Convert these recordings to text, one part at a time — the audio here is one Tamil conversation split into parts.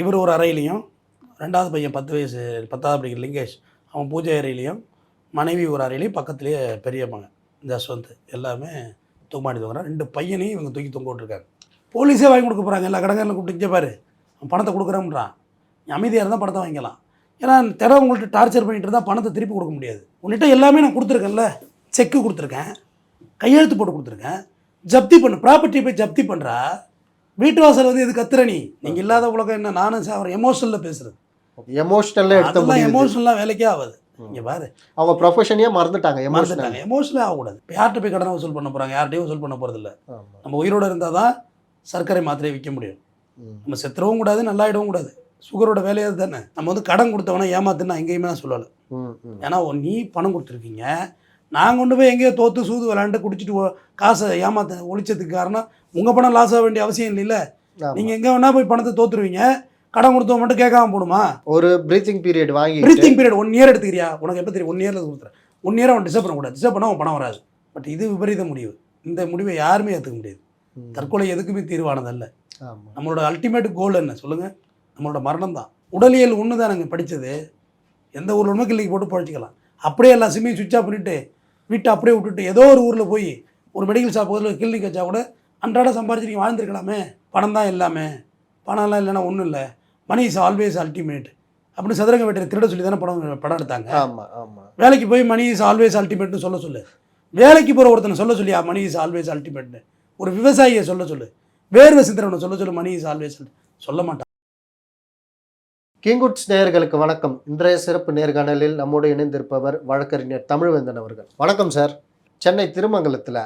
இவர் ஒரு அறையிலையும் ரெண்டாவது பையன் பத்து வயசு பத்தாவது படிக்கிற லிங்கேஷ் அவன் பூஜை அறையிலையும் மனைவி ஒரு அறையிலையும் பக்கத்துலேயே பெரிய மகன் ஜஸ்வந்த் எல்லாமே தூமாடி தூங்குறான் ரெண்டு பையனையும் இவங்க தூக்கி தொங்க விட்டுருக்காங்க. போலீஸே வாங்கி கொடுக்க போகிறாங்க எல்லா கடைக்காரில் கூப்பிட்டு இங்கே பாரு அவன் பணத்தை கொடுக்குறேன்றான். அமைதியாக இருந்தால் பணத்தை வாங்கிக்கலாம். ஏன்னா திற உங்கள்கிட்ட டார்ச்சர் பண்ணிட்டு இருந்தால் பணத்தை திருப்பி கொடுக்க முடியாது. உன்கிட்ட எல்லாமே நான் கொடுத்துருக்கேன்ல செக்கு கொடுத்துருக்கேன் கையெழுத்து போட்டு கொடுத்துருக்கேன். ஜப்தி பண்ணு ப்ராப்பர்ட்டி போய் ஜப்தி பண்ணுறா வீட்டு வாசல் வந்து இது கத்துற நீ? நீங்கள் இல்லாத உலகம் என்ன? நானும் சார் எமோஷனில் பேசுறது. எமோஷனலாக எடுத்த அதெல்லாம் முடிவு. எமோஷனலாக வேலைக்கே ஆகாது. இங்கே பாரு. அவங்க ப்ரொஃபஷனையே மறந்துட்டாங்க மறந்துட்டாங்க. எமோஷனலே ஆகக்கூடாது. இப்போ யார்கிட்ட போய் கடனை வசூல் பண்ண போகிறாங்க யார்கிட்டயும் வசூல் பண்ண போகிறதில்ல நம்ம உயிரோடு இருந்தால் தான் சர்க்கரை மாத்திரையை விற்க முடியும். நம்ம செத்துறவும் கூடாது நல்லாயிடவும் கூடாது. சுகரோட வேலையே தானே நம்ம வந்து கடன் கொடுத்தவன ஏமாத்துன்னு நான் எங்கேயுமே நான் சொல்லலை. ஏன்னா நீ பணம் கொடுத்துருக்கீங்க. நான் கொண்டு போய் எங்கேயோ தோத்து சூது விளாண்டு குடிச்சிட்டு காசை ஏமாத்த ஒழிச்சதுக்கு காரணம் உங்கள் பணம் லாஸ் ஆக வேண்டிய அவசியம் இல்லைல்ல? நீங்கள் எங்கே வேணால் போய் பணத்தை தோத்துருவீங்க. கடன் கொடுத்தவன் மட்டும் கேட்காம போடுமா? ஒரு பிரீத்திங் பீரியட் வாங்கி பிரீத்திங் பீரியட் ஒன் இயர் எடுத்துக்கிறியா? உனக்கு எப்போ தெரியும்? ஒன் இயரில் கொடுத்துறேன். ஒன் இயர் அவன் டிஸ்டர்ப் பண்ணக்கூடாது டிஸ்டர்ப் பண்ணால் அவன் பணம் வராது. பட் இது விபரீத முடிவு. இந்த முடிவை யாருமே ஏற்றுக்க முடியாது. தற்கொலை எதுக்குமே தீர்வானதல்ல. ஆமா. நம்மளோட அல்டிமேட் கோல் என்ன? சொல்லுங்கள் நம்மளோட மரணம் தான். உடலியல் ஒன்று தான் நாங்கள் படித்தது எந்த ஊரில் வேணுமோ கிளினிக் போட்டு பழச்சிக்கலாம். அப்படியே எல்லா சிம்மையும் சுவிட்ச் ஆஃப் பண்ணிவிட்டு வீட்டை அப்படியே விட்டுட்டு ஏதோ ஒரு ஊரில் போய் ஒரு மெடிக்கல் ஷாப் பக்கத்தில் கிளினிக் வச்சா கூட அன்றாட சம்பாரிச்சு நீங்கள் வாழ்ந்துருக்கலாமே. பணம் தான் எல்லாமே. பணம்லாம் இல்லைன்னா ஒன்றும் இல்லை. மணி இஸ் ஆல்வேஸ் அல்டிமேட் அப்படின்னு சதுரங்க வேட்டையை திருட சொல்லி தானே படம் படம் எடுத்தாங்க. ஆமா ஆமா. வேலைக்கு போய் மணி இஸ் ஆல்வேஸ் அல்டிமேட்னு சொல்ல சொல்லு. வேலைக்கு போகிற ஒருத்தனை சொல்ல சொல்லியா? மணி இஸ் ஆல்வேஸ் அல்டிமேட்னு ஒரு விவசாயியை சொல்ல சொல்லு. வேர்வை சிந்திரவனை சொல்ல சொல்லு. மணி இஸ் ஆல்வேஸ் சொல்ல மாட்டான் கிங்குட்ஸ் நேயர்களுக்கு வணக்கம். இன்றைய சிறப்பு நேர்காணலில் நம்மோடு இணைந்திருப்பவர் வழக்கறிஞர் தமிழ்வேந்தன் அவர்கள். வணக்கம் சார். சென்னை திருமங்கலத்தில்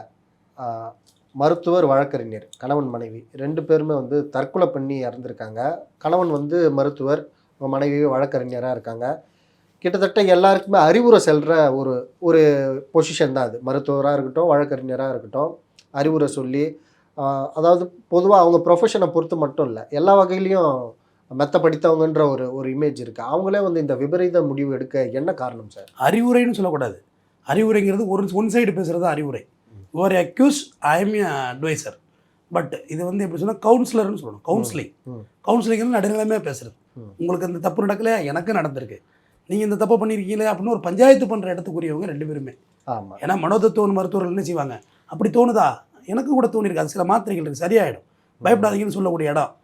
மருத்துவர் வழக்கறிஞர் கணவன் மனைவி ரெண்டு பேருமே வந்து தற்கொலை பண்ணி இறந்துருக்காங்க. கணவன் வந்து மருத்துவர் மனைவி வழக்கறிஞராக இருக்காங்க. கிட்டத்தட்ட எல்லாருக்குமே அறிவுரை செல்கிற ஒரு ஒரு பொசிஷன் தான் அது. மருத்துவராக இருக்கட்டும் வழக்கறிஞராக இருக்கட்டும் அறிவுரை சொல்லி அதாவது பொதுவாக அவங்க ப்ரொஃபஷனை பொறுத்து மட்டும் இல்லை எல்லா வகையிலையும் மெத்த படித்தவங்கன்ற ஒரு ஒரு இமேஜ் இருக்குது அவங்களே வந்து இந்த விபரீத முடிவு எடுக்க என்ன காரணம் சார் அறிவுரைன்னு சொல்லக்கூடாது. அறிவுரைங்கிறது ஒரு ஒன் சைடு பேசுகிறது அறிவுரை. Your accuse I am adviser but இது வந்து எப்படி சொன்னால் கவுன்சிலர்னு சொல்லணும். கவுன்சிலிங். கவுன்சிலிங் வந்து நடுநிலைமையாக பேசுறது. ம். உங்களுக்கு இந்த தப்பு நடக்கலையா? எனக்கு நடந்திருக்கு. நீங்கள் இந்த தப்பு பண்ணியிருக்கீங்களே அப்படின்னு ஒரு பஞ்சாயத்து பண்ணுற இடத்துக்குரியவங்க ரெண்டு பேருமே. ஆமாம் ஏன்னா மனோதத்துவ மருத்துவர்கள் என்ன செய்வாங்க? அப்படி தோணுதா? எனக்கு கூட தோணிருக்கு அது சில மாத்திரைகள் இருக்குது சரியாயிடும். பயப்படாதீங்கன்னு சொல்லக்கூடிய இடம்.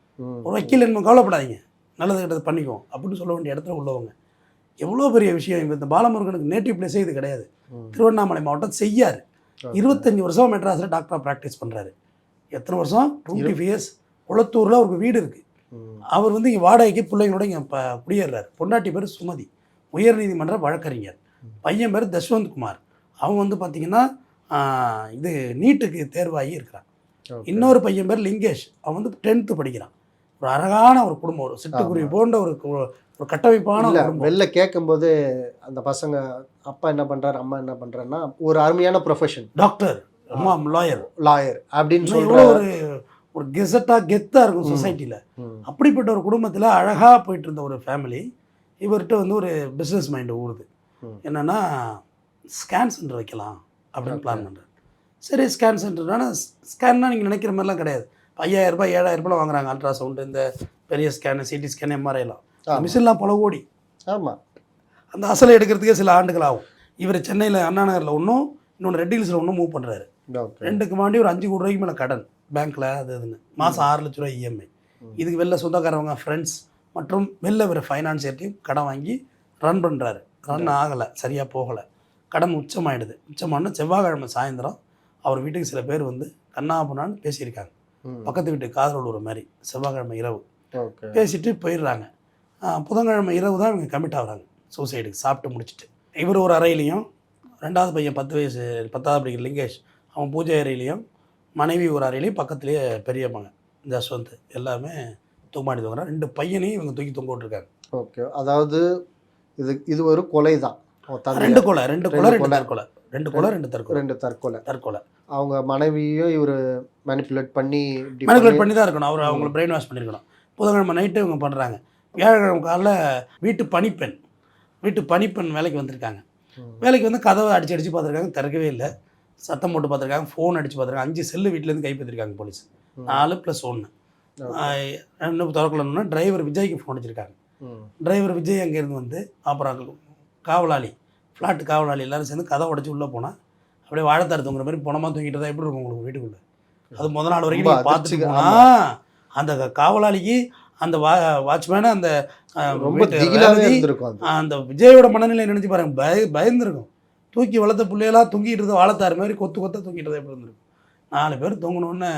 ஒரு வக்கீல் என்ன கவலைப்படாதீங்க. நல்லது கெட்டது பண்ணிக்குவோம் அப்படின்னு சொல்ல வேண்டிய இடத்துல உள்ளவங்க. எவ்வளோ பெரிய விஷயம் இந்த பாலமுருகனுக்கு நேட்டிவ் பிளேஸே இது கிடையாது. திருவண்ணாமலை மாவட்டம் செய்யார் இருபத்தஞ்சி வருஷம் மெட்ராஸில் டாக்டராக ப்ராக்டிஸ் பண்ணுறாரு எத்தனை வருஷம்? டுவெண்ட்டி இயர்ஸ் குளத்தூரில் அவருக்கு வீடு இருக்குது அவர் வந்து இங்கே வாடகைக்கு பிள்ளைங்களோட இங்கே ப குடியேறாரு. பொண்டாட்டி பேர் சுமதி. உயர்நீதிமன்ற வழக்கறிஞர். பையன் பேர் தஷ்வந்த் குமார். அவன் வந்து பார்த்திங்கன்னா இது நீட்டுக்கு தேர்வாகி இருக்கிறான். இன்னொரு பையன் பேர் லிங்கேஷ். அவன் வந்து டென்த்து படிக்கிறான். ஒரு அழகான ஒரு குடும்பம் ஒரு சிட்டுக்குருவி போன்ற ஒரு ஒரு கட்டமைப்பான வெளில கேட்கும்போது அந்த பசங்க அப்பா என்ன பண்ணுறாரு அம்மா என்ன பண்ணுறாருன்னா ஒரு அருமையான ப்ரொஃபஷன் டாக்டர் அம்மா லாயர் லாயர் அப்படின்னு எவ்வளோ ஒரு ஒரு கெசட்டாக கெத்தாக இருக்கும். சொசைட்டியில். அப்படிப்பட்ட ஒரு குடும்பத்தில் அழகாக போயிட்டு இருந்த ஒரு ஃபேமிலி இவர்கிட்ட வந்து ஒரு பிஸ்னஸ் மைண்டு ஊறுது. என்னென்னா ஸ்கேன் சென்டர் வைக்கலாம் அப்படின்னு. பிளான் பண்ணுறாரு சரி ஸ்கேன் சென்டர் ஆனால் ஸ்கேன்னா நீங்கள் நினைக்கிற மாதிரிலாம் கிடையாது ஐயாயிரம் ரூபாய் ஏழாயிரம் ரூபாய் வாங்குறாங்க அல்ட்ராசவுண்டு இந்த பெரிய ஸ்கேனு சிடி ஸ்கேன் எம்ஆர்ஐலாம். மிஷின்லாம் பல கோடி. ஆமா. அந்த அசலை எடுக்கிறதுக்கே சில ஆண்டுகள் ஆகும். இவர் சென்னையில் அண்ணா நகரில் ஒன்றும் இன்னொன்று ரெட் ஹில்ஸில் ஒன்றும் மூவ் பண்ணுறாரு ரெண்டுக்கு மாண்டி ஒரு அஞ்சு கோடி ரூபாய்க்கு மேலே கடன் பேங்க்கில் அது இதுன்னு. மாதம் ஆறு லட்ச ரூபாய் இஎம்ஐ ம். இதுக்கு வெளில சொந்தக்காரவங்க ஃப்ரெண்ட்ஸ் மற்றும் வெளில வர ஃபைனான்சியர்ட்டையும் கடன் வாங்கி ரன் பண்ணுறாரு ரன் ஆகலை சரியாக போகலை. கடன் உச்சமாயிடுது. உச்சமான செவ்வாய்க்கிழமை சாயந்தரம் அவர் வீட்டுக்கு சில பேர் வந்து கண்ணாபுனான்னு பேசியிருக்காங்க. ம். பக்கத்து வீட்டு காதல் ஒரு மாதிரி செவ்வாய்க்கிழமை இரவு. பேசிட்டு போயிடுறாங்க. புதன்கிழமை இரவு தான் இவங்க கமிட் ஆகுறாங்க. சூசைடுக்கு சாப்பிட்டு முடிச்சுட்டு. இவர் ஒரு அறையிலையும் ரெண்டாவது பையன் பத்து வயசு பத்தாவது படிக்கிற லிங்கேஷ் அவன் பூஜை அறையிலையும் மனைவி ஒரு அறையிலையும் பக்கத்துலேயே பெரிய மகன் ஜஸ்வந்த் எல்லாமே தூமாடி தூங்குறான் ரெண்டு பையனையும் இவங்க தூக்கி தொங்க விட்டுருக்காங்க. ஓகே. அதாவது இது இது ஒரு கொலை தான். ரெண்டு கொலை ரெண்டு கொலை ரெண்டு கொலை. ரெண்டு கொலை ரெண்டு தற்கொலை. ரெண்டு தற்கொலை. தற்கொலை. அவங்க மனைவியும் இவர் மேனிப்புலேட் பண்ணி மேனிகுலேட் பண்ணி தான் இருக்கணும். அவர் அவங்கள பிரெயின் வாஷ் பண்ணியிருக்கணும் புதன்கிழமை நைட்டு இவங்க பண்ணுறாங்க வியாழக்கிழமை காலைல வீட்டு பணிப்பெண் வீட்டு பணிப்பெண் வேலைக்கு வந்திருக்காங்க. வேலைக்கு வந்து கதவை அடிச்சு அடிச்சு பார்த்துருக்காங்க. திறக்கவே இல்லை. சத்தம் போட்டு பார்த்துருக்காங்க. ஃபோன் அடிச்சு பார்த்துருக்காங்க. அஞ்சு செல்லு வீட்டிலேருந்து கைப்பற்றிருக்காங்க போலீஸ். நாலு ப்ளஸ் ஒன்று இன்னும் திறக்கலன்னா டிரைவர் விஜய்க்கு ஃபோன் அடிச்சிருக்காங்க. டிரைவர் விஜய் அங்கேருந்து வந்து அப்புறம் காவலாளி. ஃப்ளாட் காவலாளி எல்லாரும் சேர்ந்து கதை உடச்சி உள்ளே போனால் அப்படியே வாழைத்தார் தூங்குற மாதிரி பணமாக தூங்கிட்டு தான் எப்படி இருக்கும் உங்களுக்கு வீட்டுக்குள்ளே? அது முத நாள் வரைக்கும் நீங்கள் பார்த்துட்டு அந்த காவலாளிக்கு அந்த வா வாட்ச்மேனு அந்த ரொம்ப அந்த விஜயோட மனநிலை நினைச்சு பாருங்க பய பயந்துருக்கும். தூக்கி வளர்த்த பிள்ளையெல்லாம் தூங்கிட்டு இருந்த வாழத்தார் மாதிரி கொத்து கொத்த தூக்கிட்டு எப்படி இருந்திருக்கும்? நாலு பேர் தூங்கினோடனே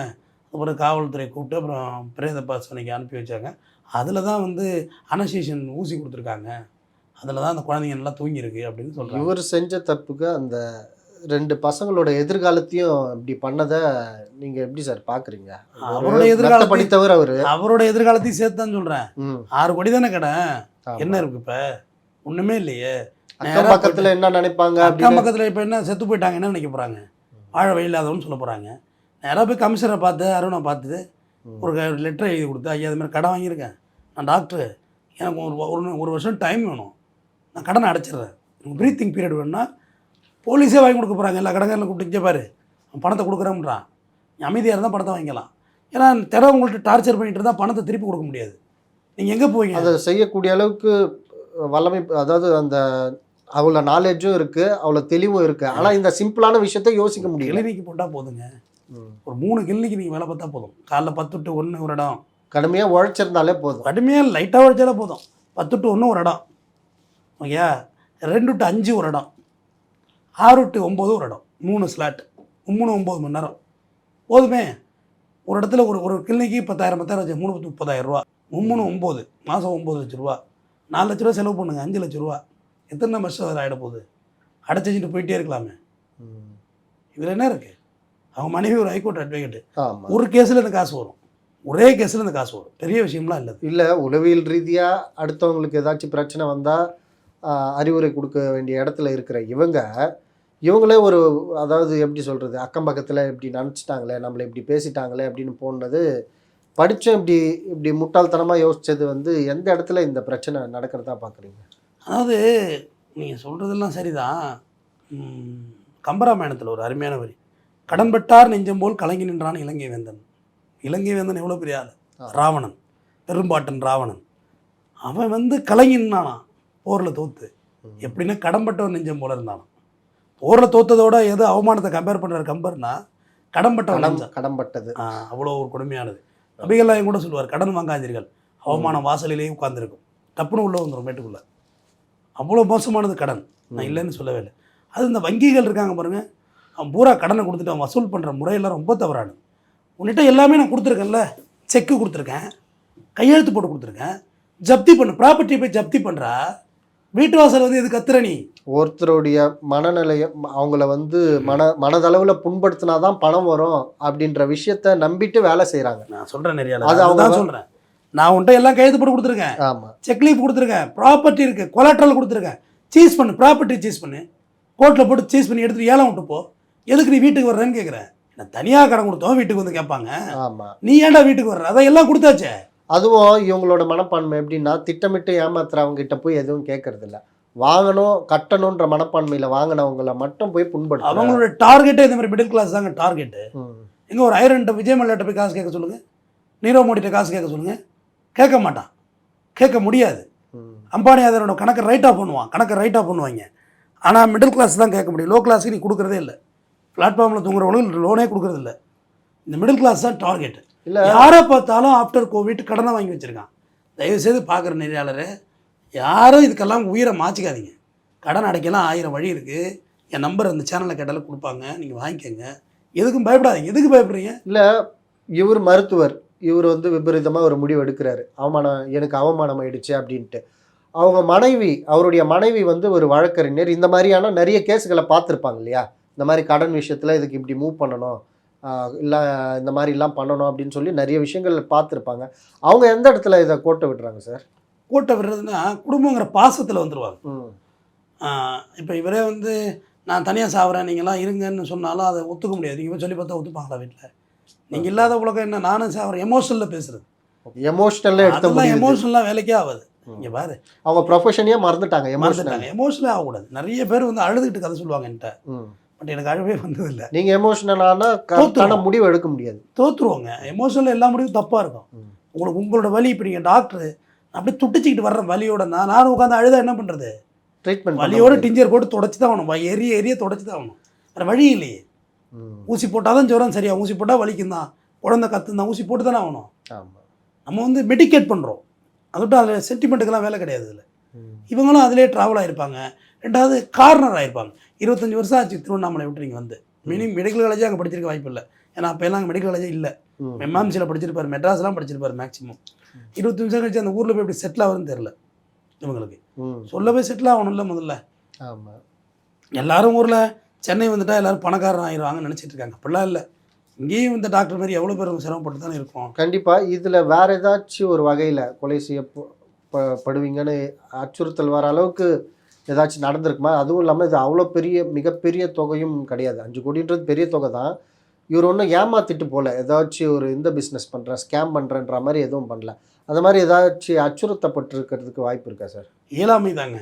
அப்புறம் காவல்துறை கூப்பிட்டு அப்புறம் பிரேத பரிசோதனைக்கு அனுப்பி வச்சாங்க. அதில் தான் வந்து அனசேஷன் ஊசி கொடுத்துருக்காங்க. அதில் தான் அந்த குழந்தைங்க நல்லா தூங்கியிருக்கு அப்படின்னு சொல்கிறாங்க இவர் செஞ்ச தப்புக்கு அந்த ரெண்டு பசங்களோட எதிர்காலத்தையும் இப்படி பண்ணதை நீங்க எப்படி சார் அவருடைய மெத்த எதிர்காலத்தை படித்தவர் அவரு. அவரோட எதிர்காலத்தையும் சேர்த்து தான் சொல்கிறேன். ஆறு கோடி தானே கடை. என்ன இருக்கு இப்போ? ஒன்றுமே இல்லையே. அக்கம் பக்கத்துல என்ன நினைப்பாங்க அக்கம் பக்கத்தில் இப்போ என்ன செத்து போயிட்டாங்க என்ன நினைக்க போகிறாங்க வாழ வழி இல்லாதவன்னு சொல்ல போகிறாங்க நேராக போய் கமிஷனரை பார்த்து அருணை பார்த்து. ஒரு லெட்டர் எழுதி கொடுத்து ஐயா இது மாதிரி கடன் வாங்கியிருக்கேன். நான் டாக்டர். எனக்கு ஒரு ஒரு வருஷம் டைம் வேணும். நான் கடனை அடைச்சிடுறேன். ப்ரீத்திங் பீரியட் வேணும்னா போலீஸே வாங்கி கொடுக்க போகிறாங்க எல்லா கடன்காரங்களும் கூப்பிட்டு பாரு அவன் பணத்தை கொடுக்குறேன்றான். நீ அமைதியாக இருந்தால் பணத்தை வாங்கிக்கலாம். ஏன்னா திற உங்கள்கிட்ட டார்ச்சர் பண்ணிட்டு இருந்தால் பணத்தை திருப்பி கொடுக்க முடியாது. நீங்கள் எங்கே போவீங்க? அதை செய்யக்கூடிய அளவுக்கு வல்லமை அதாவது அந்த அவ்வளோ நாலேஜும் இருக்கு அவ்வளோ தெளிவும் இருக்கு. ஆனா இந்த சிம்பிளான விஷயத்த யோசிக்க முடியல. கிளினிக்கு போட்டால் போதுங்க. ஒரு மூணு கிளினிக்கு நீங்கள் வேலை பார்த்தா போதும். காலைல பத்து டு ஒன்று ஒரு இடம். கடுமையா உழைச்சிருந்தாலே போதும். கடுமையாக லைட்டாக உழைச்சாலே போதும். பத்து டு ஒன்று ஒரு இடம். ஓகேயா? ரெண்டு டு அஞ்சு ஒரு இடம் ஆறு டு ஒம்பது ஒரு இடம் மூணு ஸ்லாட் மூணு ஒம்பது மணி நேரம். போதுமே. ஒரு இடத்துல ஒரு ஒரு கிளினிக்கு பத்தாயிரம் பத்தாயிரம் வச்சு மூணு முப்பதாயிரம் ரூபா. மூணு ஒம்பது மாதம் ஒம்பது லட்ச ரூபா. நாலு லட்ச ரூபா செலவு பண்ணுங்க. அஞ்சு லட்ச ரூபா. எத்தனை வருஷம் அதில் ஆகிட போகுது? அடைச்சி வச்சுட்டு போயிட்டே இருக்கலாமே. இதில் என்ன இருக்குது அவங்க மனைவி ஒரு ஹைகோர்ட் அட்வொகேட்டு ஒரு கேஸில் இந்த காசு வரும். ஒரே கேஸில் இந்த காசு வரும். பெரிய விஷயம்லாம் இல்லை. இல்ல உளவியல் ரீதியா அடுத்தவங்களுக்கு ஏதாச்சும் பிரச்சனை வந்தா ஆஹ், அறிவுரை கொடுக்க வேண்டிய இடத்துல இருக்கிற இவங்க இவங்களே ஒரு அதாவது எப்படி சொல்றது அக்கம் பக்கத்துல இப்படி நினச்சிட்டாங்களே நம்மளை இப்படி பேசிட்டாங்களே அப்படின்னு போனது படிச்சோம் இப்படி இப்படி முட்டாள்தனமா யோசிச்சது வந்து எந்த இடத்துல இந்த பிரச்சனை நடக்கிறதா பாக்குறீங்க? அதாவது நீங்கள் சொல்கிறதெல்லாம் சரிதான். கம்பராமாயணத்தில் ஒரு அருமையான வரி. கடன்பட்டார் நெஞ்சம் போல் கலங்கி நின்றான் இலங்கை வேந்தன். இலங்கை வேந்தன் எவ்வளோ பெரிய ஆள். ராவணன். பெரும்பாட்டன் ராவணன். அவன் வந்து கலங்கி நின்னானான் போரில் தோத்து. எப்படின்னா கடன்பட்டவன் நெஞ்சம் போல இருந்தானான் போரில் தோத்ததோட எது அவமானத்தை கம்பேர் பண்ணுற கம்பேர்னா கடன்பட்டவன் கடம் நெஞ்சம். கடம்பட்டது. அவ்வளோ ஒரு கொடுமையானது. நபிகள்லாம் கூட சொல்லுவார் கடன் வாங்காதீர்கள். அவமானம் வாசலிலேயே உட்கார்ந்திருக்கும். டப்புன்னு உள்ள வந்துடும் மேட்டுக்குள்ள. அவ்வளோ மோசமானது கடன். நான் இல்லைன்னு சொல்லவே இல்லை. அது இந்த வங்கிகள் இருக்காங்க பாருங்க. அவன் பூரா கடனை கொடுத்துட்டு அவன் வசூல் பண்ணுற முறையெல்லாம் ரொம்ப தவறானது. உன்கிட்ட எல்லாமே நான் கொடுத்துருக்கேன்ல. செக்கு கொடுத்துருக்கேன். கையெழுத்து போட்டு கொடுத்துருக்கேன். ஜப்தி பண்ணு. ப்ராப்பர்ட்டி போய் ஜப்தி பண்ணுறா வீட்டு வாசல் வந்து எது கத்துற நீ ஒருத்தருடைய மனநிலைய அவங்கள வந்து மன மனதளவுல புண்படுத்தினாதான் பணம் வரும் அப்படின்ற விஷயத்த நம்பிட்டு வேலை செய்றாங்க. நான் சொல்கிறேன் நிறைய அது அவங்க தான் சொல்கிறேன் நான் உன்கிட்ட எல்லாம் கையெழுத்து போட்டு கொடுத்துருக்கேன். ஆமா. செக் லீஃப் கொடுத்துருக்கேன். ப்ராப்பர்ட்டி இருக்குது கொலாட்ரல் கொடுத்துருக்கேன். சீஸ் பண்ணு ப்ராப்பர்ட்டி சீஸ் பண்ணு. கோர்ட்டில் போட்டு சீஸ் பண்ணி எடுத்துட்டு ஏலம் விட்டு போ. எதுக்கு நீ வீட்டுக்கு வர்றேன்னு கேட்குறேன் நான் தனியாக கடன் கொடுத்தோம் வீட்டுக்கு வந்து கேட்பாங்க. ஆமா. நீ ஏன்டா வீட்டுக்கு வர்ற? அதை எல்லாம் கொடுத்தாச்சே? அதுவும் இவங்களோட மனப்பான்மை எப்படின்னா திட்டமிட்டு ஏமாத்துறவங்க கிட்ட போய் எதுவும் கேட்கறது இல்ல வாங்கணும் கட்டணுன்ற மனப்பான்மையில வாங்கினவங்கள மட்டும் போய் புண்படுத்துறாங்க அவங்களோட டார்கெட்டே இந்த மாதிரி மிடில் கிளாஸ் தாங்க டார்கெட்டு ம். எங்கே ஒரு ஐரன்ட்ட விஜய் மல்லைட்ட போய் காசு கேட்க சொல்லுங்கள் நீரவ் மோடிட்ட காசு கேட்க சொல்லுங்கள் கேட்க மாட்டான். கேட்க முடியாது. அம்பானி அதனோட கணக்கை ரைட்டாக பண்ணுவான். கணக்கை ரைட்டாக பண்ணுவாங்க. ஆனால் மிடில் கிளாஸ் தான் கேட்க முடியும். லோ கிளாஸுக்கு நீ கொடுக்குறதே இல்லை. பிளாட்ஃபார்மில் தூங்குறவங்களுக்கு லோனே கொடுக்குறது இல்லை இந்த மிடில் கிளாஸ் தான் டார்கெட் இல்ல. யாரை பார்த்தாலும் ஆஃப்டர் கோவிட் கடனை வாங்கி வச்சுருக்கான். தயவுசெய்து பார்க்குற நெறியாளர் யாரும் இதுக்கெல்லாம் உயிரை மாற்றிக்காதீங்க. கடன் அடைக்கலாம் ஆயிரம் வழி இருக்குது என் நம்பர் அந்த சேனலில் கேட்டாலும் கொடுப்பாங்க. நீங்கள் வாங்கிக்கோங்க. எதுக்கும் பயப்படாதீங்க. எதுக்கு பயப்படுறீங்க? இவர் மருத்துவர். இவர் வந்து விபரீதமா ஒரு முடிவு எடுக்கிறாரு. அவமானம் எனக்கு அவமானம் ஆயிடுச்சு அப்படின்ட்டு. அவங்க மனைவி அவருடைய மனைவி வந்து ஒரு வழக்கறிஞர். இந்த மாதிரியான நிறைய கேஸுகளை பார்த்துருப்பாங்க இல்லையா? இந்த மாதிரி கடன் விஷயத்துல இதுக்கு இப்படி மூவ் பண்ணணும். இல்ல இந்த மாதிரிலாம் பண்ணணும் அப்படின்னு சொல்லி நிறைய விஷயங்கள் பார்த்துருப்பாங்க. அவங்க எந்த இடத்துல இதை கோட்டை விடுறாங்க சார் கூட்ட விடுறதுன்னா குடும்பங்கிற பாசத்தில் வந்துடுவாங்க இப்போ இவரே வந்து நான் தனியாக சாப்பிட்றேன் நீங்களாம் இருங்கன்னு சொன்னாலும் அதை ஒத்துக்க முடியாது. நீங்கள் சொல்லி பார்த்தா ஒத்துப்பாங்களா வீட்டில் நீங்கள் இல்லாத உலகம் என்ன? நானும் சாப்பிட்றேன் எமோஷனில் பேசுறது. எமோஷனல்ல எடுத்த அதெல்லாம் முடிவு எமோஷனலாக வேலைக்கே ஆகாது. இங்கே பாரு. அவங்க ப்ரொஃபஷனையே மறந்துட்டாங்க மறந்துட்டாங்க. எமோஷனலே ஆகக்கூடாது. நிறைய பேர் வந்து அழுதுகிட்டு கதை சொல்லுவாங்க என்கிட்ட. பட் எனக்கு அழவே வந்ததில்லை. நீங்க எமோஷனல் ஆனா கரெக்டான. முடிவு எடுக்க முடியாது. தோற்றுருவோங்க எமோஷனில் எல்லா முடிவும் தப்பாக இருக்கும். உங்களுக்கு உங்களோட வலி இப்போ நீங்கள் டாக்டர் அப்படியே துட்டிச்சிக்கிட்டு வர்ற வலியோட. நான் நானும் உட்காந்து அழுதா என்ன பண்ணுறது ட்ரீட்மெண்ட் வலியோட டிஞ்சர் போட்டு தொடச்சி தான் ஆகணும் எரிய எரிய தொடச்சி தான் ஆகணும். வேறு வழி இல்லையே. ஊசி போட்டால் தான் ஜுரம் சரியா ஊசி போட்டால் வலிக்கும் தான் குழந்தை கத்து தான் ஊசி போட்டு தானே ஆகணும். நம்ம வந்து மெடிகேட் பண்ணுறோம் அதோட அதில் சென்டிமெண்ட்டுக்கெல்லாம் வேலை கிடையாது இதில். இவங்களும் அதிலே ட்ராவல் ஆகிருப்பாங்க ரெண்டாவது கார்னர் ஆகிருப்பாங்க இருபத்தஞ்சி வருஷம் ஆச்சு திருவண்ணாமலை விட்டு நீங்கள் வந்து. மினிமம் மெடிக்கல் காலேஜே அங்கே படிச்சிருக்க வாய்ப்பு இல்லை. ஏன்னா அப்போ எல்லாம் மெடிக்கல் காலேஜே இல்லை. எம்எம்சியில் படிச்சிருப்பாரு மெட்ராஸ்லாம் படிச்சிருப்பாரு மேக்ஸிமம் இருபத்தி நிமிஷம் கழிச்சு அந்த ஊரில் போய் எப்படி செட்டில் ஆகுதுன்னு தெரில இவங்களுக்கு. சொல்ல போய் செட்டில் ஆகணும்ல முதல்ல. ஆமா. எல்லாரும் ஊரில் சென்னை வந்துட்டா எல்லாரும் பணக்காரன் ஆயிடுவாங்கன்னு நினச்சிட்டு இருக்காங்க. அப்படிலாம் இல்லை. இங்கேயும் இந்த டாக்டர் மாதிரி எவ்வளோ பேர் சிரமப்பட்டு தானே இருக்கோம். கண்டிப்பா. இதுல வேற ஏதாச்சும் ஒரு வகையில கொலை செய்ய படுவீங்கன்னு அச்சுறுத்தல் வர அளவுக்கு ஏதாச்சும் நடந்திருக்குமா? அதுவும் இல்லாமல் இது அவ்வளோ பெரிய மிகப்பெரிய தொகையும் கிடையாது. அஞ்சு கோடின்றது பெரிய தொகை தான். இவர் ஒன்றும் ஏமாத்திட்டு போல. ஏதாச்சும் ஒரு இந்த பிஸ்னஸ் பண்ணுறேன் ஸ்கேம் பண்ணுறேன்ற மாதிரி எதுவும் பண்ணல. அந்த மாதிரி ஏதாச்சும் அச்சுறுத்தப்பட்டிருக்கிறதுக்கு வாய்ப்பு இருக்கா சார் இயலாமை தாங்க.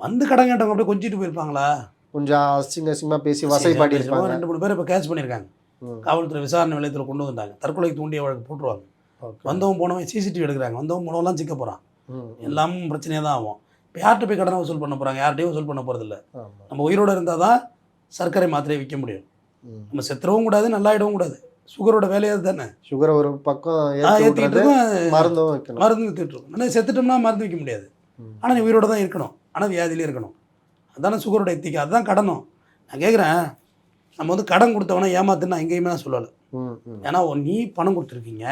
வந்து கடன் கேட்டவங்க அப்படியே கொஞ்சிட்டு போயிருப்பாங்களா? கொஞ்சம் அசிங்க அசிங்கமாக பேசி வசைப்பாடி இருப்பாங்க. ரெண்டு மூணு பேர் இப்போ கேட்ச் பண்ணியிருக்காங்க. காவல்துறை விசாரணை நிலையத்தில் கொண்டு வந்தாங்க. தற்கொலைக்கு தூண்டிய வழக்கு போட்டுருவாங்க. வந்தவன் போனவன் சிசிடிவி எடுக்கிறாங்க. வந்தவன் போனவெல்லாம் சிக்க போகிறான் ம், ம். எல்லாமும் பிரச்சனையாக தான் ஆகும். இப்போ யார்கிட்ட போய் கடனை வசூல் பண்ண போகிறாங்க யார்கிட்டயும் வசூல் பண்ண போகிறதில்ல. நம்ம உயிரோடு இருந்தால் தான் சர்க்கரை மாத்திரையை விற்க முடியும். நம்ம செத்துறவும் கூடாது நல்லாயிடவும் கூடாது. சுகரோட வேலையே தானே சுகரை ஒரு பக்கம் ஆ, ஏற்றி ஏற்றிக்கிட்டு விட்றது இருக்கோம். மருந்தும் வைக்கணும். மருந்து வித்துட்டு இருக்கோம். ஆனால் செத்துட்டோம்னா மருந்து விற்க முடியாது. ஆனால் நீ உயிரோட தான் இருக்கணும். ஆனால் வியாதியிலே இருக்கணும். அதானே சுகரோட எத்திக்கா அதுதான் கடனும். நான் கேட்குறேன் நம்ம வந்து கடன் கொடுத்தவன ஏமாத்துன்னு நான் எங்கேயுமே நான் சொல்லலை. ஏன்னா நீ பணம் கொடுத்துருக்கீங்க.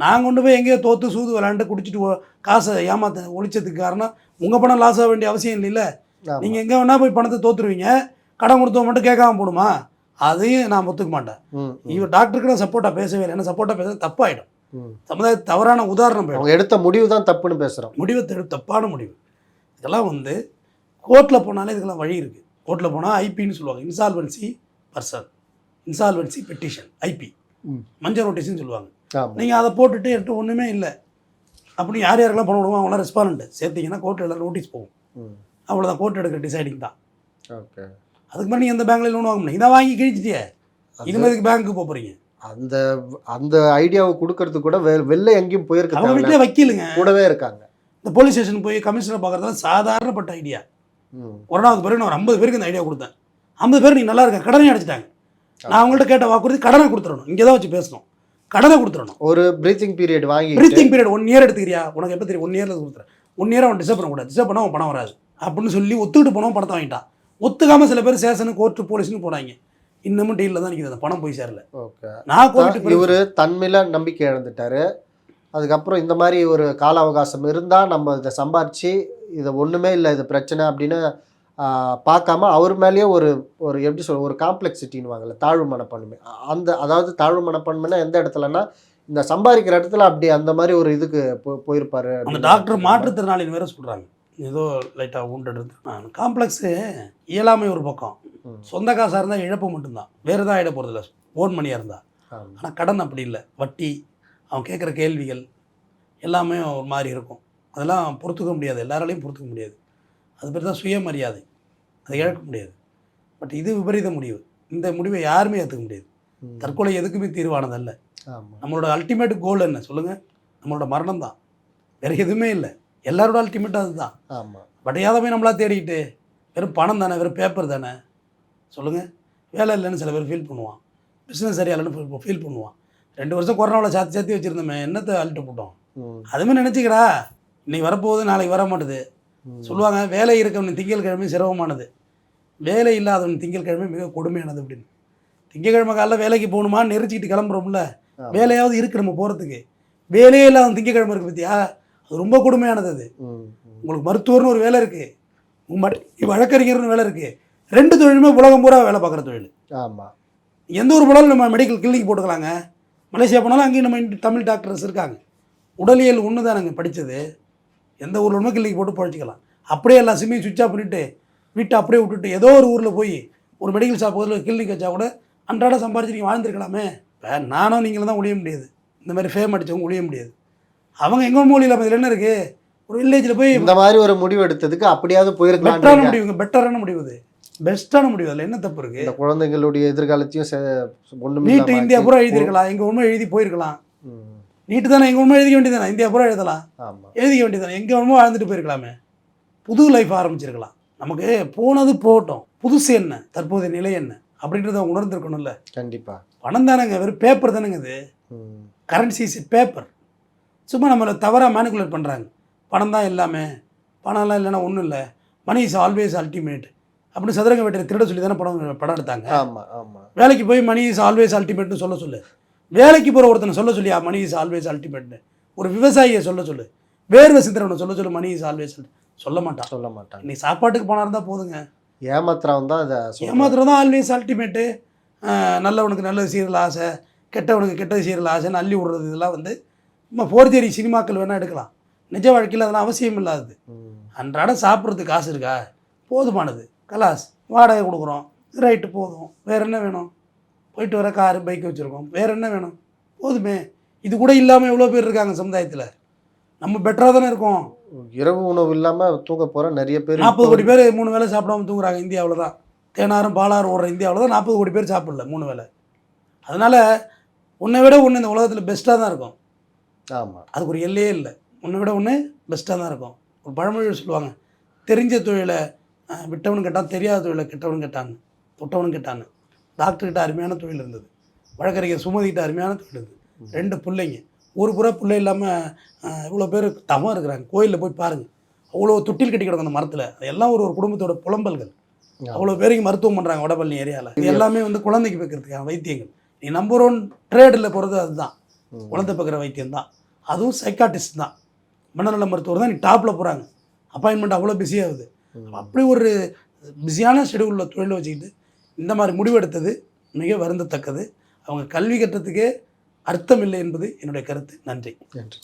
நான் கொண்டு போய் எங்கேயோ தோத்து சூது விளாண்டு குடிச்சிட்டு காசை ஏமாத்த ஒழிச்சதுக்கு காரணம் உங்கள் பணம் லாஸ் ஆக வேண்டிய அவசியம் இல்லைல்ல. நீங்கள் எங்கே வேணால் போய் பணத்தை தோத்துருவீங்க. கடன் கொடுத்தவன் மட்டும் கேட்காம போடுமா? அதையும் நான் ஒத்துக்க மாட்டேன். இவர் டாக்டருக்கு நான் சப்போர்ட்டாக பேசவே இல்லை. ஏன்னா சப்போர்ட்டாக பேச தப்பாயிடும். சமுதாய தவறான உதாரணம் போயிடும். எடுத்த முடிவு தான் தப்புன்னு பேசுறோம். முடிவை தெடு தப்பான முடிவு. இதெல்லாம் வந்து கோர்ட்டில் போனாலே இதுக்கெல்லாம் வழி இருக்குது கோர்ட்டில் போனால் ஐபின்னு சொல்லுவாங்க. Insolvency person insolvency petition IP. மஞ்சள் நோட்டீஸ்னு சொல்லுவாங்க. நீங்கள் அதை போட்டுட்டு என்கிட்ட ஒன்றுமே இல்லை. அப்படி யார் யாருக்கெல்லாம் பணம் கொடுவோம் அவங்களாம் ரெஸ்பாண்ட் சேர்த்தீங்கன்னா கோர்ட்டில் எல்லாம் நோட்டீஸ் போகும். அவ்வளோதான் கோர்ட் எடுக்கிற டிசைடிங் தான். ஓகே. அதுக்கு மாதிரி நீங்கள் எந்த பேங்க்ல லோன் வாங்க முடியும்? இதை வாங்கி கிழிச்சிட்டியே. இனிமேல் பேங்க்கு போக போகிறீங்க அந்த அந்த ஐடியாவை கொடுக்கறதுக்கு கூட வெ- வெளில எங்கேயும் போயிருக்க அவங்க. வீட்டிலே வக்கீலுங்க. கூடவே இருக்காங்க. இந்த போலீஸ் ஸ்டேஷன் போய் கமிஷனர் பார்க்குறதுலாம் சாதாரணப்பட்ட ஐடியா ம். கொரோனாவுக்கு பிறகு நான் ஒரு ஐம்பது பேருக்கு இந்த ஐடியா கொடுத்தேன். ஐம்பது பேர் நீ நல்லா இருக்க கடனை அடைச்சிட்டாங்க. நான் அவங்கள்ட்ட கேட்ட வாக்குறுதி கடனை கொடுத்துடணும். இங்கே தான் வச்சு பேசணும். கடனை கொடுத்துடணும். ஒரு பிரீத்திங் பீரியட் வாங்கி பிரீத்திங் பீரியட் ஒன் இயர் எடுத்துக்கிறியா? உனக்கு எப்போ தெரியும்? ஒன் இயரில் கொடுத்துறேன் ஒன் இயர் அவன் டிஸ்டர்ப் பண்ணக்கூடாது. டிஸ்டர்ப் பண்ணால் அவன் பணம் வராது. அப்படின்னு சொல்லி ஒத்துக்கிட்டு போனவன் பணத்தை வாங்கிட்டான். ஒத்துக்காம சில பேர் சேஷனு கோர்ட்டு போலீஸ்னு போனாங்க. இன்னமும் டீலில் தான் நிற்கிது அந்த பணம் போய் சேரல. ஓகே நான் கோவிட் இவரு தன்மையில நம்பிக்கை இழந்துட்டாரு. அதுக்கப்புறம் இந்த மாதிரி ஒரு கால அவகாசம் இருந்தா நம்ம இதை சம்பாரிச்சு இதை ஒண்ணுமே இல்லை இது பிரச்சனை அப்படின்னு பார்க்காம அவர் மேலேயே ஒரு ஒரு எப்படி சொல்ற ஒரு காம்ப்ளெக்சிட்டின்னு தாழ்வு மனப்பான்மை. அந்த அதாவது தாழ்வு மனப்பான்மைனா எந்த இடத்துலன்னா இந்த சம்பாதிக்கிற இடத்துல அப்படி அந்த மாதிரி ஒரு இதுக்கு போ- போயிருப்பாரு அந்த டாக்டர் மாற்றுத்திறனாளின்னு வேற சொல்கிறாங்க ஏதோ லைட்டாக ஊண்டெடுத்து காம்ப்ளெக்ஸு இயலாமை ஒரு பக்கம். சொந்த காசாக இருந்தால் இழப்பு மட்டும்தான். வேறு எதாவது ஆகிட போகிறதில்ல ஓன் மணியாக இருந்தால். ஆனால் கடன் அப்படி இல்லை. வட்டி அவன் கேட்குற கேள்விகள் எல்லாமே ஒரு மாதிரி இருக்கும். அதெல்லாம் பொறுத்துக்க முடியாது. எல்லாராலையும் பொறுத்துக்க முடியாது. அது பேர் தான் சுயமரியாதை. அதை இழக்க முடியாது. பட் இது விபரீத முடிவு. இந்த முடிவை யாருமே ஏற்றுக்க முடியாது. தற்கொலை எதுக்குமே தீர்வானதல்ல. நம்மளோட அல்டிமேட் கோல் என்ன? சொல்லுங்கள் நம்மளோட மரணம் தான். வேறு எதுவுமே இல்லை. எல்லாரோட அல்டிமேட் அதுதான் ஆமா. பட் போய் நம்மளா தேடிக்கிட்டு வெறும் பணம் தானே வெறும் பேப்பர் தானே? சொல்லுங்கள் வேலை இல்லைன்னு சில பேர் ஃபீல் பண்ணுவான். பிஸ்னஸ் சரியா இல்லைன்னு ஃபீல் பண்ணுவான். ரெண்டு வருஷம் கொரோனாவில் சாத்தி சாத்தி வச்சுருந்தோமே என்னத்தை அள்ளிட்டு போட்டோம். அதுமாதிரி நினச்சிக்கடா இன்னைக்கு வரப்போகுது நாளைக்கு வர மாட்டுது. சொல்லுவாங்க வேலை இருக்கவன் திங்கட்கிழமை சிரமமானது. வேலை இல்லாதவன் திங்கட்கிழமை மிக கொடுமையானது அப்படின்னு. திங்கட்கிழமை காலைல வேலைக்கு போகணுமான்னு நெரிச்சிக்கிட்டு கிளம்புறோம்ல. வேலையாவது இருக்கு நம்ம போகிறதுக்கு வேலையே இல்லாத திங்கட்கிழமை இருக்கு பத்தியா? அது ரொம்ப கொடுமையானது அது. உங்களுக்கு மருத்துவர்னு ஒரு வேலை இருக்குது உங்கள் வழக்கறிஞர்னு வேலை இருக்குது ரெண்டு தொழிலுமே உலகம் பூரா வேலை பார்க்குற தொழில். ஆமா. எந்த ஒரு போனாலும் நம்ம மெடிக்கல் கிளினிக் போட்டுக்கலாங்க. மலேசியா போனாலும் அங்கேயும் நம்ம தமிழ் டாக்டர்ஸ் இருக்காங்க. உடலியல் ஒன்று தானங்க படித்தது எந்த ஊரில் வேணுமோ கிளினிக் போட்டு பழச்சிக்கலாம். அப்படியே எல்லா சிம்மையும் சுவிட்ச் ஆஃப் பண்ணிவிட்டு வீட்டை அப்படியே விட்டுட்டு ஏதோ ஒரு ஊரில் போய் ஒரு மெடிக்கல் ஷாப் பக்கத்தில் கிளினிக் வச்சா கூட அன்றாட சம்பாரிச்சு நீங்கள் வாழ்ந்துருக்கலாமே. இப்போ நானும் நீங்களும் தான் ஒழிய முடியாது. இந்த மாதிரி ஃபேம் அடித்தவங்க ஒழிய முடியாது. அவங்க எங்கே மூலியில் இதில் என்ன இருக்குது ஒரு வில்லேஜில் போய் இந்த மாதிரி ஒரு முடிவு எடுத்ததுக்கு அப்படியாவது பெட்டரான போயிருக்கலாம் முடிவுங்க பெட்டரான முடிவு பெஸ்ட்டான முடிவு அதில் என்ன தப்பு இருக்கு? இந்த குழந்தைங்களுடைய எதிர்காலத்தையும் நீட்டு இந்தியா பூரா எழுதியிருக்கலாம் எங்க உண்மை எழுதி போயிருக்கலாம். நீட்டு தானே எங்க உண்மை எழுதிக்க வேண்டியதானே இந்தியா பூரா எழுதலாம். எழுதிக்க வேண்டியதானே எங்க வேணுமோ வாழ்ந்துட்டு போயிருக்கலாமே? புது லைஃப் ஆரம்பிச்சிருக்கலாம். நமக்கு போனது போகட்டும் புதுசு என்ன? தற்போதைய நிலை என்ன? அப்படின்றத அவங்க உணர்ந்திருக்கணும்ல. கண்டிப்பா. பணம் தானேங்க வெறும் பேப்பர் தானேங்க இது. கரன்சி இஸ் பேப்பர் சும்மா நம்மளை தவறாக மேனிகுலேட் பண்ணுறாங்க பணம் தான் எல்லாமே. பணம்லாம் இல்லைன்னா ஒன்றும் இல்லை. மணி இஸ் ஆல்வேஸ் அல்டிமேட் அப்படின்னு சதுரங்க வேட்டையை திருட சொல்லி தானே படம் படம் எடுத்தாங்க. வேலைக்கு போய் மணி இஸ் ஆல்வேஸ் அல்டிமேட்னு சொல்ல சொல்லு. வேலைக்கு போகிற ஒருத்தனை சொல்ல சொல்லியா? மணி இஸ் ஆல்வேஸ் அல்டிமேட்னு ஒரு விவசாயியை சொல்ல சொல்லு. வேர்வை சிந்திரவனை சொல்ல சொல்லு மணி இஸ் ஆல்வேஸ் சொல்ல மாட்டான். சொல்ல மாட்டாங்க இன்னைக்கு சாப்பாட்டுக்கு போனா இருந்தால் போதுங்க. ஏமாத்துறவன் தான் இதை. ஏமாத்திரம் தான் ஆல்வேஸ் அல்டிமேட்டு நல்லவனுக்கு நல்லது செய்யறதுல ஆசை கெட்டவனுக்கு கெட்டது செய்யறதுல ஆசைன்னு அள்ளி விடுறது இதெல்லாம் வந்து நம்ம போர்ஜரி சினிமாக்கள் வேணால் எடுக்கலாம். நிஜ வாழ்க்கையில் அதெல்லாம் அவசியம் இல்லாதது. அன்றாடம் சாப்பிட்றதுக்கு காசு இருக்கா? போதுமானது. கலாஸ் வாடகை கொடுக்குறோம். ரைட்டு போதும். வேறு என்ன வேணும்? போயிட்டு வர காரு பைக் வச்சுருக்கோம். வேறு என்ன வேணும்? போதுமே. இது கூட இல்லாமல் எவ்வளோ பேர் இருக்காங்க சமுதாயத்தில்? நம்ம பெட்டராக தானே இருக்கோம். இரவு உணவு இல்லாம தூங்க போற நிறைய பேர் நாற்பது கோடி பேர் மூணு வேளை சாப்பிடாம தூங்குறாங்க இந்தியாவில் தான் தேனாரும் பாலாறும் ஓடுற இந்தியாவில் தான் நாற்பது கோடி பேர் சாப்பிடல மூணு வேளை. அதனால் உன்னை விட ஒன்று இந்த உலகத்தில் பெஸ்ட்டாக தான் இருக்கும். ஆமா. அதுக்கு ஒரு எல்லையே இல்லை. உன்னை விட ஒன்று பெஸ்ட்டாக தான் இருக்கும். ஒரு பழமொழி சொல்லுவாங்க தெரிஞ்ச தொழிலை விட்டவனு கேட்டான் தெரியாத தொழிலை கெட்டவனு கேட்டான்னு தொட்டவனு கேட்டான்னு டாக்டர்கிட்ட அருமையான தொழில் இருந்தது. வழக்கறிஞர் சுமதிக்கிட்ட அருமையான தொழில் இருந்தது. ரெண்டு பிள்ளைங்க. ஒரு புற பிள்ளை இல்லாமல் இவ்வளோ பேர் தவம் இருக்கிறாங்க. கோயிலில் போய் பாருங்கள் அவ்வளோ தொட்டில் கட்டி கிடக்கும் அந்த மரத்தில். எல்லாம் ஒரு ஒரு குடும்பத்தோட புலம்பல்கள். அவ்வளோ பேருக்கு மருத்துவம் பண்ணுறாங்க வடபழனி ஏரியாவில் இது எல்லாமே வந்து குழந்தைக்கு வைக்கிறதுக்கான வைத்தியங்கள். நீ நம்பர் ஒன் ட்ரேடில் போகிறது அதுதான். குழந்தை பார்க்குற வைத்தியம் தான். அதுவும் சைக்காட்டிஸ்ட் தான். மனநல மருத்துவர் தான். நீ டாப்பில் போகிறாங்க அப்பாயின்மெண்ட் அவ்வளோ பிஸியாகுது. அப்படி ஒரு பிஸியான ஷெடியூலில் தொழிலை வச்சுக்கிட்டு இந்த மாதிரி முடிவெடுத்தது மிக வருந்தத்தக்கது. அவங்க கல்வி கற்றத்துக்கே அர்த்தம் இல்லை என்பது என்னுடைய கருத்து. நன்றி. நன்றி.